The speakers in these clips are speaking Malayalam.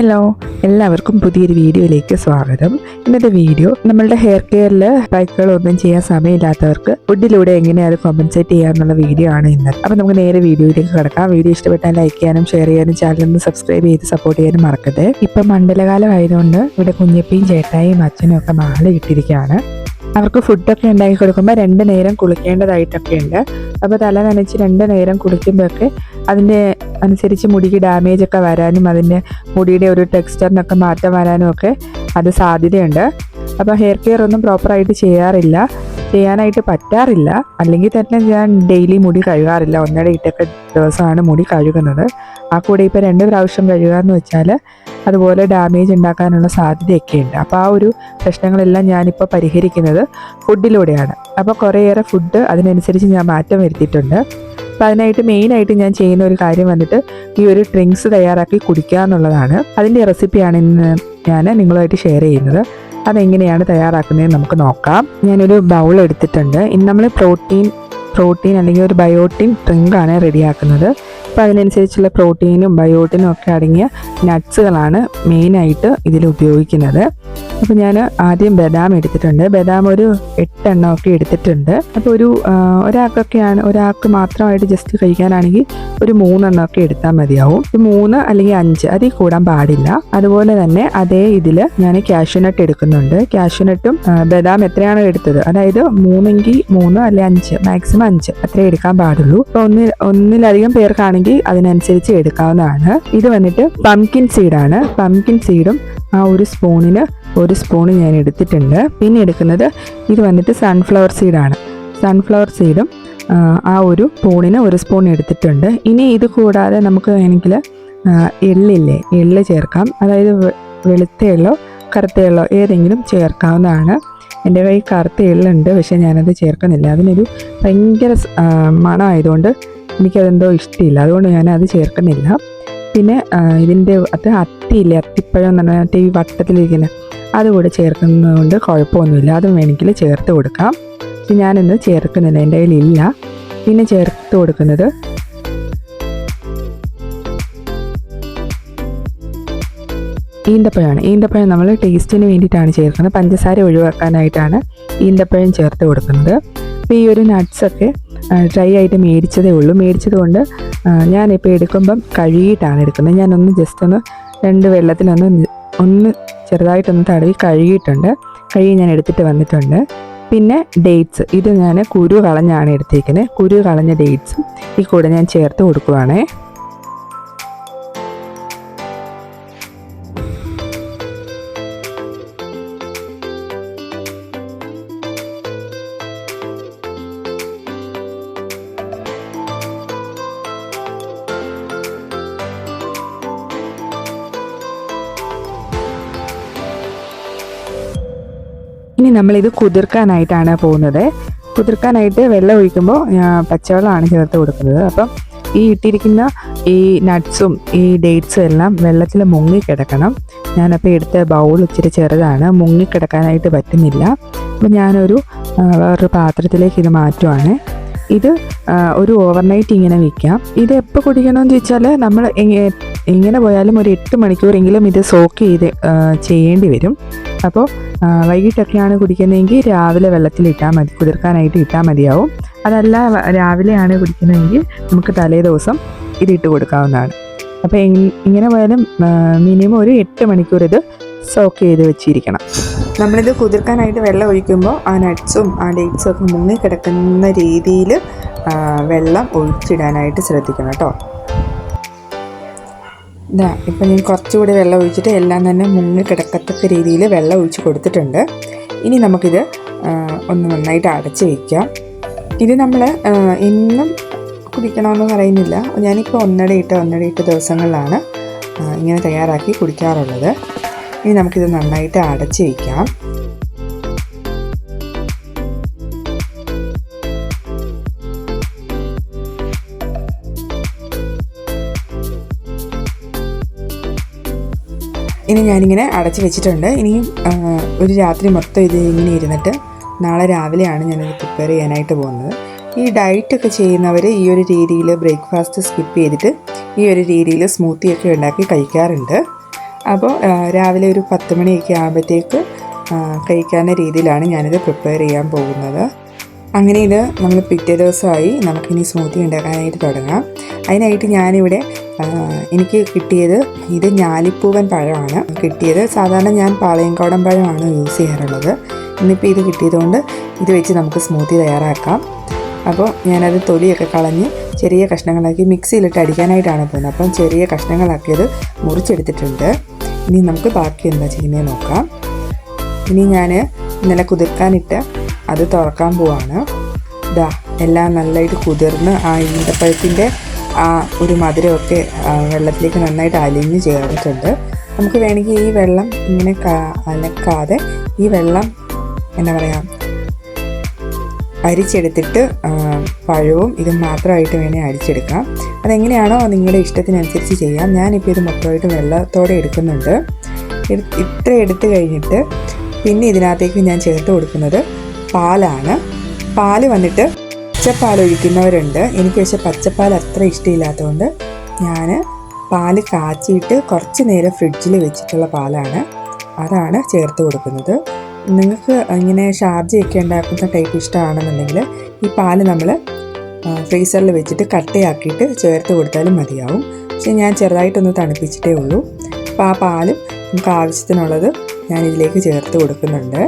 ഹലോ എല്ലാവർക്കും പുതിയൊരു വീഡിയോയിലേക്ക് സ്വാഗതം. ഇന്നത്തെ വീഡിയോ നമ്മളുടെ ഹെയർ കെയറിൽ ബൈക്കുകളൊന്നും ചെയ്യാൻ സമയമില്ലാത്തവർക്ക് ഫുഡിലൂടെ എങ്ങനെ അത് കോമ്പൻസേറ്റ് ചെയ്യാമെന്നുള്ള വീഡിയോ ആണ് ഇന്ന്. അപ്പം നമുക്ക് നേരെ വീഡിയോയിലേക്ക് കിടക്കാം. വീഡിയോ ഇഷ്ടപ്പെട്ടാൽ ലൈക്ക് ചെയ്യാനും ഷെയർ ചെയ്യാനും ചാനൽ ഒന്ന് സബ്സ്ക്രൈബ് ചെയ്ത് സപ്പോർട്ട് ചെയ്യാനും മറക്കരുത്. ഇപ്പം മണ്ഡലകാലം ആയതുകൊണ്ട് ഇവിടെ കുഞ്ഞപ്പിയും ചേട്ടായും അച്ഛനും ഒക്കെ മാല ഇട്ടിരിക്കുകയാണ്. അവർക്ക് ഫുഡൊക്കെ ഉണ്ടാക്കി കൊടുക്കുമ്പോൾ രണ്ട് നേരം കുളിക്കേണ്ടതായിട്ടൊക്കെ ഉണ്ട് അപ്പോൾ തല നനച്ച് രണ്ട് നേരം കുളിക്കുമ്പോഴൊക്കെ അതിന്റെ അനുസരിച്ച് മുടിക്ക് ഡാമേജ് ഒക്കെ വരാനും അതിന്റെ മുടിയുടെ ഒരു ടെക്സ്ചറിനൊക്കെ മാറ്റം വരാനും ഒക്കെ അത് സാധ്യതയുണ്ട്. അപ്പോൾ ഹെയർ കെയർ ഒന്നും പ്രോപ്പറായിട്ട് ചെയ്യാറില്ല. ചെയ്യാനായിട്ട് പറ്റാറില്ല. അല്ലെങ്കിൽ തന്നെ ഞാൻ ഡെയിലി മുടി കഴുകാറില്ല. ഒന്നര ഇട്ടൊക്കെ ദിവസമാണ് മുടി കഴുകുന്നത്. ആ കൂടെ ഇപ്പോൾ രണ്ട് പ്രാവശ്യം കഴുകുക എന്ന് വെച്ചാൽ അതുപോലെ ഡാമേജ് ഉണ്ടാക്കാനുള്ള സാധ്യതയൊക്കെ ഉണ്ട് അപ്പോൾ ആ ഒരു പ്രശ്നങ്ങളെല്ലാം ഞാനിപ്പോൾ പരിഹരിക്കുന്നത് ഫുഡിലൂടെയാണ് അപ്പോൾ കുറേയേറെ ഫുഡ് അതിനനുസരിച്ച് ഞാൻ മാറ്റം വരുത്തിയിട്ടുണ്ട്. അപ്പോൾ അതിനായിട്ട് മെയിനായിട്ട് ഞാൻ ചെയ്യുന്ന ഒരു കാര്യം വന്നിട്ട് ഈ ഒരു ഡ്രിങ്ക്സ് തയ്യാറാക്കി കുടിക്കുക എന്നുള്ളതാണ് അതിന്റെ റെസിപ്പിയാണ് ഇന്ന് ഞാൻ നിങ്ങളുമായിട്ട് ഷെയർ ചെയ്യുന്നത്. അതെങ്ങനെയാണ് തയ്യാറാക്കുന്നതെന്ന് നമുക്ക് നോക്കാം. ഞാനൊരു ബൗൾ എടുത്തിട്ടുണ്ട്. ഇന്ന് നമ്മൾ പ്രോട്ടീൻ പ്രോട്ടീൻ അല്ലെങ്കിൽ ഒരു ബയോട്ടിൻ ഡ്രിങ്കാണ് റെഡിയാക്കുന്നത് അപ്പോൾ അതിനനുസരിച്ചുള്ള പ്രോട്ടീനും ബയോട്ടിനും ഒക്കെ അടങ്ങിയ നട്ട്സുകളാണ് മെയിനായിട്ട് ഇതിൽ ഉപയോഗിക്കുന്നത്. അപ്പോൾ ഞാൻ ആദ്യം ബദാം എടുത്തിട്ടുണ്ട്. ബദാം ഒരു എട്ടെണ്ണം ഒക്കെ എടുത്തിട്ടുണ്ട്. അപ്പോൾ ഒരു ഒരാൾക്കൊക്കെയാണ് ഒരാൾക്ക് മാത്രമായിട്ട് ജസ്റ്റ് കഴിക്കാനാണെങ്കിൽ ഒരു മൂന്നെണ്ണം ഒക്കെ എടുത്താൽ മതിയാവും. മൂന്ന് അല്ലെങ്കിൽ അഞ്ച് അതിൽ കൂടാൻ പാടില്ല. അതുപോലെ തന്നെ അതേ ഇതിൽ ഞാൻ കാഷ്യൂനട്ട് എടുക്കുന്നുണ്ട്. കാഷ്യൂനട്ടും ബദാം എത്രയാണോ എടുത്തത്? അതായത് മൂന്നെങ്കിൽ മൂന്ന് അല്ലെങ്കിൽ അഞ്ച്? മാക്സിമം അഞ്ച്. അത്രേ എടുക്കാൻ പാടുള്ളൂ. അപ്പോൾ ഒന്നിൽ ഒന്നിലധികം പേർക്കാണെങ്കിൽ അതിനനുസരിച്ച് എടുക്കാവുന്നതാണ്. ഇത് വന്നിട്ട് പംകിൻ സീഡാണ് പംകിൻ സീഡും ആ ഒരു സ്പൂണിന് ഒരു സ്പൂൺ ഞാൻ എടുത്തിട്ടുണ്ട്. പിന്നെ എടുക്കുന്നത് ഇത് വന്നിട്ട് സൺഫ്ലവർ സീഡാണ് സൺഫ്ലവർ സീഡും ആ, ഒരു സ്പൂണിന് ഒരു സ്പൂൺ എടുത്തിട്ടുണ്ട്. ഇനി ഇത് കൂടാതെ നമുക്ക് വേണമെങ്കിൽ എള്ളില്ലേ എള്ള് ചേർക്കാം. അതായത് വെളുത്ത എള്ളോ കറുത്ത എള്ളോ ഏതെങ്കിലും ചേർക്കാവുന്നതാണ്. എന്റെ കൈ കറുത്ത എള്ളുണ്ട് പക്ഷേ ഞാനത് ചേർക്കുന്നില്ല. അതിനൊരു ഭയങ്കര മണമായതുകൊണ്ട് എനിക്കതെന്തോ ഇഷ്ടമില്ല അതുകൊണ്ട് ഞാൻ അത് ചേർക്കുന്നില്ല. പിന്നെ ഇതിന്റെ അത് അത്തിയില്ലേ അത്തിപ്പഴം എന്ന് പറഞ്ഞാൽ മറ്റേ ഈ വട്ടത്തിലിരിക്കുന്ന അതുകൂടെ ചേർക്കുന്നതുകൊണ്ട് കുഴപ്പമൊന്നുമില്ല. അതും വേണമെങ്കിൽ ചേർത്ത് കൊടുക്കാം. പക്ഷെ ഞാനിന്ന് ചേർക്കുന്നില്ല. എന്റെ കയ്യിലില്ല. പിന്നെ ചേർത്ത് കൊടുക്കുന്നത് ഈന്തപ്പഴമാണ്. ഈന്തപ്പഴം നമ്മൾ ടേസ്റ്റിന് വേണ്ടിയിട്ടാണ് ചേർക്കുന്നത്. പഞ്ചസാര ഒഴിവാക്കാനായിട്ടാണ് ഈന്തപ്പഴം ചേർത്ത് കൊടുക്കുന്നത്. അപ്പോൾ ഈ ഒരു നട്ട്സൊക്കെ ഡ്രൈ ആയിട്ട് മേടിച്ചതേ ഉള്ളൂ. മേടിച്ചത് കൊണ്ട് ഞാനിപ്പോൾ എടുക്കുമ്പം കഴുകിയിട്ടാണ് എടുക്കുന്നത്. ഞാനൊന്ന് ജസ്റ്റ് ഒന്ന് രണ്ട് വെള്ളത്തിലൊന്ന് ഒന്ന് ചെറുതായിട്ടൊന്ന് തടവി കഴുകിയിട്ടുണ്ട്. കഴുകി ഞാൻ എടുത്തിട്ട് വന്നിട്ടുണ്ട്. പിന്നെ ഡേറ്റ്സ് ഇത് ഞാൻ കുരു കളഞ്ഞാണ് എടുത്തേക്കുന്നത്. കുരു കളഞ്ഞ ഡേറ്റ്സും ഈ കൂടെ ഞാൻ ചേർത്ത് കൊടുക്കുവാണേ. ഇനി നമ്മൾ നമ്മളിത് കുതിർക്കാനായിട്ടാണ് പോകുന്നത്. കുതിർക്കാനായിട്ട് വെള്ളം ഒഴിക്കുമ്പോൾ പച്ചവെള്ളമാണ് ചേർത്ത് കൊടുക്കുന്നത്. അപ്പം ഈ ഇട്ടിരിക്കുന്ന ഈ നട്ട്സും ഈ ഡേറ്റ്സും എല്ലാം വെള്ളത്തിൽ മുങ്ങിക്കിടക്കണം. ഞാനപ്പോൾ എടുത്ത ബൗൾ ഇച്ചിരി ചെറുതാണ്. മുങ്ങിക്കിടക്കാനായിട്ട് പറ്റുന്നില്ല. അപ്പം ഞാനൊരു വേറൊരു പാത്രത്തിലേക്ക് ഇത് മാറ്റുവാണ്. ഇത് ഒരു ഓവർനൈറ്റ് ഇങ്ങനെ വെക്കാം. ഇത് എപ്പോൾ കുടിക്കണമെന്ന് ചോദിച്ചാൽ നമ്മൾ എങ്ങ- എങ്ങനെ പോയാലും ഒരു എട്ട് മണിക്കൂറെങ്കിലും ഇത് സോക്ക് ചെയ്ത് ചെയ്യേണ്ടി വരും. അപ്പോൾ വൈകിട്ടൊക്കെയാണ് കുടിക്കുന്നതെങ്കിൽ രാവിലെ വെള്ളത്തിൽ ഇട്ടാൽ മതി. കുതിർക്കാനായിട്ട് ഇട്ടാൽ മതിയാവും. അതല്ല രാവിലെയാണ് കുടിക്കുന്നതെങ്കിൽ നമുക്ക് തലേ ദിവസം ഇതിട്ട് കൊടുക്കാവുന്നതാണ്. അപ്പോൾ ഇങ്ങനെ പോയാലും മിനിമം ഒരു എട്ട് മണിക്കൂർ ഇത് സോക്ക് ചെയ്ത് വെച്ചിരിക്കണം. നമ്മളിത് കുതിർക്കാനായിട്ട് വെള്ളം ഒഴിക്കുമ്പോൾ ആ നട്ട്സും ആ ഡേറ്റ്സും ഒക്കെ മുങ്ങിക്കിടക്കുന്ന രീതിയിൽ വെള്ളം ഒഴിച്ചിടാനായിട്ട് ശ്രദ്ധിക്കണം കേട്ടോ. ഇതാ ഇപ്പം ഞാൻ കുറച്ചുകൂടി വെള്ളം ഒഴിച്ചിട്ട് എല്ലാം തന്നെ മുങ്ങി കിടക്കത്തക്ക രീതിയിൽ വെള്ളം ഒഴിച്ച് കൊടുത്തിട്ടുണ്ട്. ഇനി നമുക്കിത് ഒന്ന് നന്നായിട്ട് അടച്ച് വയ്ക്കാം ഇത് നമ്മൾ എന്നും കുടിക്കണമെന്ന് പറയുന്നില്ല. ഞാനിപ്പോൾ ഒന്നടയിട്ട് ഒന്നടയിട്ട് ദിവസങ്ങളിലാണ് ഇങ്ങനെ തയ്യാറാക്കി കുടിക്കാറുള്ളത്. ഇനി നമുക്കിത് നന്നായിട്ട് അടച്ച് വയ്ക്കാം ഇനി ഞാനിങ്ങനെ അടച്ച് വെച്ചിട്ടുണ്ട്. ഇനി ഒരു രാത്രി മൊത്തം ഇത് ഇങ്ങനെ ഇരുന്നിട്ട് നാളെ രാവിലെയാണ് ഞാനിത് പ്രിപ്പയർ ചെയ്യാനായിട്ട് പോകുന്നത്. ഈ ഡയറ്റൊക്കെ ചെയ്യുന്നവർ ഈ ഒരു രീതിയിൽ ബ്രേക്ക്ഫാസ്റ്റ് സ്കിപ്പ് ചെയ്തിട്ട് ഈ ഒരു രീതിയിൽ സ്മൂത്തി ഒക്കെ ഉണ്ടാക്കി കഴിക്കാറുണ്ട്. അപ്പോൾ രാവിലെ ഒരു പത്ത് മണിയൊക്കെ ആകുമ്പോഴത്തേക്ക് കഴിക്കാവുന്ന രീതിയിലാണ് ഞാനിത് പ്രിപ്പയർ ചെയ്യാൻ പോകുന്നത്. അങ്ങനെ ഇത് നമ്മൾ പിറ്റേ ദിവസമായി നമുക്കിനി സ്മൂത്തി ഉണ്ടാക്കാനായിട്ട് തുടങ്ങാം. അതിനായിട്ട് ഞാനിവിടെ എനിക്ക് കിട്ടിയത് ഇത് ഞാലിപ്പൂവൻ പഴമാണ്. കിട്ടിയത് സാധാരണ ഞാൻ പാളയംകോടൻ പഴമാണ് യൂസ് ചെയ്യാറുള്ളത്. ഇന്നിപ്പോൾ ഇത് കിട്ടിയതുകൊണ്ട് ഇത് വെച്ച് നമുക്ക് സ്മൂത്തി തയ്യാറാക്കാം. അപ്പോൾ ഞാനത് തൊലിയൊക്കെ കളഞ്ഞ് ചെറിയ കഷ്ണങ്ങളാക്കി മിക്സിയിലിട്ട് അടിക്കാനായിട്ടാണ് പോകുന്നത്. അപ്പം ചെറിയ കഷ്ണങ്ങളാക്കിയത് മുറിച്ചെടുത്തിട്ടുണ്ട്. ഇനി നമുക്ക് ബാക്കി എന്താ ചെയ്യുന്നത് നോക്കാം. ഇനി ഞാൻ ഇന്നലെ കുതിർക്കാനിട്ട് അത് തുറക്കാൻ പോവാണ്. ഇതാ എല്ലാം നല്ലതായിട്ട് കുതിർന്ന് ആ ഈന്തപ്പഴത്തിന്റെ ആ ഒരു മധുരമൊക്കെ വെള്ളത്തിലേക്ക് നന്നായിട്ട് അലിഞ്ഞ് ചേർന്നിട്ടുണ്ട്. നമുക്ക് വേണമെങ്കിൽ ഈ വെള്ളം ഇങ്ങനെ അലക്കാതെ ഈ വെള്ളം എന്താ പറയുക അരിച്ചെടുത്തിട്ട് പഴവും ഇതും മാത്രമായിട്ട് വേണേൽ അരിച്ചെടുക്കാം. അതെങ്ങനെയാണോ നിങ്ങളുടെ ഇഷ്ടത്തിനനുസരിച്ച് ചെയ്യാം. ഞാനിപ്പോൾ ഇത് മൊത്തമായിട്ട് വെള്ളത്തോടെ എടുക്കുന്നുണ്ട്. ഇത് ഇത്ര എടുത്തു കഴിഞ്ഞിട്ട് പിന്നെ ഇതിനകത്തേക്ക് ഞാൻ ചേർത്ത് കൊടുക്കുന്നത് പാലാണ്. പാൽ വന്നിട്ട് പച്ചപ്പാൽ ഒഴിക്കുന്നവരുണ്ട്. എനിക്ക് പക്ഷെ പച്ചപ്പാൽ അത്ര ഇഷ്ടമില്ലാത്തതുകൊണ്ട് ഞാൻ പാൽ കാച്ചിയിട്ട് കുറച്ച് നേരം ഫ്രിഡ്ജിൽ വെച്ചിട്ടുള്ള പാലാണ്. അതാണ് ചേർത്ത് കൊടുക്കുന്നത്. നിങ്ങൾക്ക് ഇങ്ങനെ ഷാർജയൊക്കെ ഉണ്ടാക്കുന്ന ടൈപ്പ് ഇഷ്ടമാണെന്നുണ്ടെങ്കിൽ ഈ പാൽ നമ്മൾ ഫ്രീസറിൽ വെച്ചിട്ട് കട്ടയാക്കിയിട്ട് ചേർത്ത് കൊടുത്താലും മതിയാവും. പക്ഷേ ഞാൻ ചെറുതായിട്ടൊന്ന് തണുപ്പിച്ചിട്ടേ ഉള്ളൂ. അപ്പോൾ ആ പാലും നമുക്ക് ആവശ്യത്തിനുള്ളത് ഞാൻ ഇതിലേക്ക് ചേർത്ത് കൊടുക്കുന്നുണ്ട്.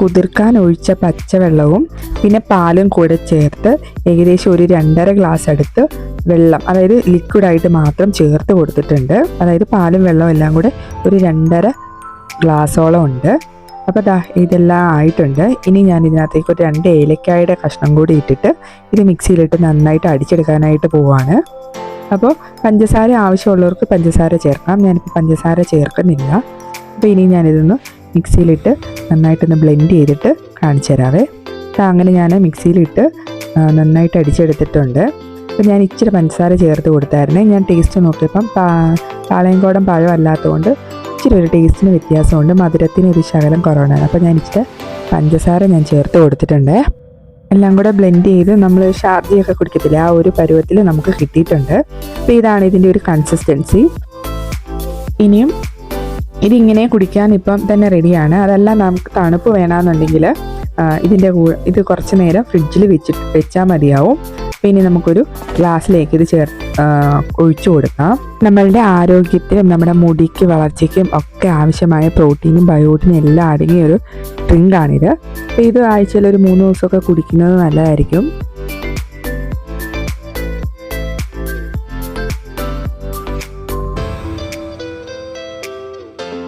കുതിർക്കാൻ ഒഴിച്ച പച്ചവെള്ളവും പിന്നെ പാലും കൂടെ ചേർത്ത് ഏകദേശം ഒരു രണ്ടര ഗ്ലാസ് എടുത്ത് വെള്ളം അതായത് ലിക്വിഡായിട്ട് മാത്രം ചേർത്ത് കൊടുത്തിട്ടുണ്ട്. അതായത് പാലും വെള്ളവും എല്ലാം കൂടെ ഒരു രണ്ടര ഗ്ലാസ്സോളം ഉണ്ട്. അപ്പോൾ ദാ ഇതെല്ലാം ആയിട്ടുണ്ട്. ഇനി ഞാൻ ഇതിനകത്തേക്ക് ഒരു രണ്ട് ഏലക്കായുടെ കഷ്ണം കൂടി ഇട്ടിട്ട് ഇത് മിക്സിയിലിട്ട് നന്നായിട്ട് അടിച്ചെടുക്കാനായിട്ട് പോവാണ്. അപ്പോൾ പഞ്ചസാര ആവശ്യമുള്ളവർക്ക് പഞ്ചസാര ചേർക്കാം. ഞാനിപ്പോൾ പഞ്ചസാര ചേർക്കുന്നില്ല. അപ്പോൾ ഇനി ഞാനിതൊന്ന് മിക്സിയിലിട്ട് നന്നായിട്ടൊന്ന് ബ്ലെൻഡ് ചെയ്തിട്ട് കാണിച്ചു തരാവേ അങ്ങനെ ഞാൻ മിക്സിയിലിട്ട് നന്നായിട്ട് അടിച്ചെടുത്തിട്ടുണ്ട്. അപ്പോൾ ഞാൻ ഇച്ചിരി പഞ്ചസാര ചേർത്ത് കൊടുത്തായിരുന്നു. ഞാൻ ടേസ്റ്റ് നോക്കിയപ്പം പാളയംകോടൻ പഴം അല്ലാത്തതുകൊണ്ട് ഇച്ചിരി ഒരു ടേസ്റ്റിന് വ്യത്യാസമുണ്ട്. മധുരത്തിന് ഒരു ശകലം കുറവാണ്. അപ്പോൾ ഞാൻ ഇച്ചിരി പഞ്ചസാര ഞാൻ ചേർത്ത് കൊടുത്തിട്ടുണ്ട്. എല്ലാം കൂടെ ബ്ലെൻഡ് ചെയ്ത് നമ്മൾ ഷാർജിയൊക്കെ കുടിക്കത്തില്ല? ആ ഒരു പരുവത്തിൽ നമുക്ക് കിട്ടിയിട്ടുണ്ട്. അപ്പോൾ ഇതാണ് ഇതിന്റെ ഒരു കൺസിസ്റ്റൻസി ഇനിയും ഇതിങ്ങനെ കുടിക്കാൻ ഇപ്പം തന്നെ റെഡിയാണ്. അതല്ല നമുക്ക് തണുപ്പ് വേണമെന്നുണ്ടെങ്കിൽ ഇതിന്റെ ഇത് കുറച്ച് നേരം ഫ്രിഡ്ജിൽ വെച്ചിട്ട് വെച്ചാൽ മതിയാവും. പിന്നെ നമുക്കൊരു ഗ്ലാസ്സിലേക്ക് ഇത് ചേർ ഒഴിച്ചു കൊടുക്കാം. നമ്മളുടെ ആരോഗ്യത്തിനും നമ്മുടെ മുടിക്ക് വളർച്ചയ്ക്കും ഒക്കെ ആവശ്യമായ പ്രോട്ടീനും ബയോട്ടിനും എല്ലാം അടങ്ങിയ ഒരു ഡ്രിങ്കാണിത്. അപ്പോൾ ഇത് ആഴ്ചയിൽ ഒരു മൂന്ന് ദിവസമൊക്കെ കുടിക്കുന്നത് നല്ലതായിരിക്കും.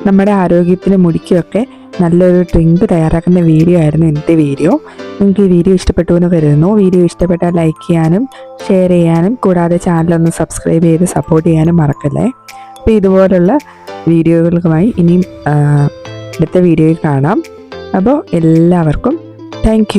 നമ്മുടെ ആരോഗ്യത്തിന് മുടിക്കുമൊക്കെ നല്ലൊരു ഡ്രിങ്ക് തയ്യാറാക്കുന്ന വീഡിയോ ആയിരുന്നു ഇന്നത്തെ വീഡിയോ നിങ്ങൾക്ക് ഈ വീഡിയോ ഇഷ്ടപ്പെട്ടു എന്ന് കരുതുന്നു. വീഡിയോ ഇഷ്ടപ്പെട്ടാൽ ലൈക്ക് ചെയ്യാനും ഷെയർ ചെയ്യാനും കൂടാതെ ചാനലൊന്ന് സബ്സ്ക്രൈബ് ചെയ്ത് സപ്പോർട്ട് ചെയ്യാനും മറക്കല്ലേ. അപ്പോൾ ഇതുപോലുള്ള വീഡിയോകൾക്കുമായി ഇനിയും അടുത്ത വീഡിയോയിൽ കാണാം. അപ്പോൾ എല്ലാവർക്കും താങ്ക്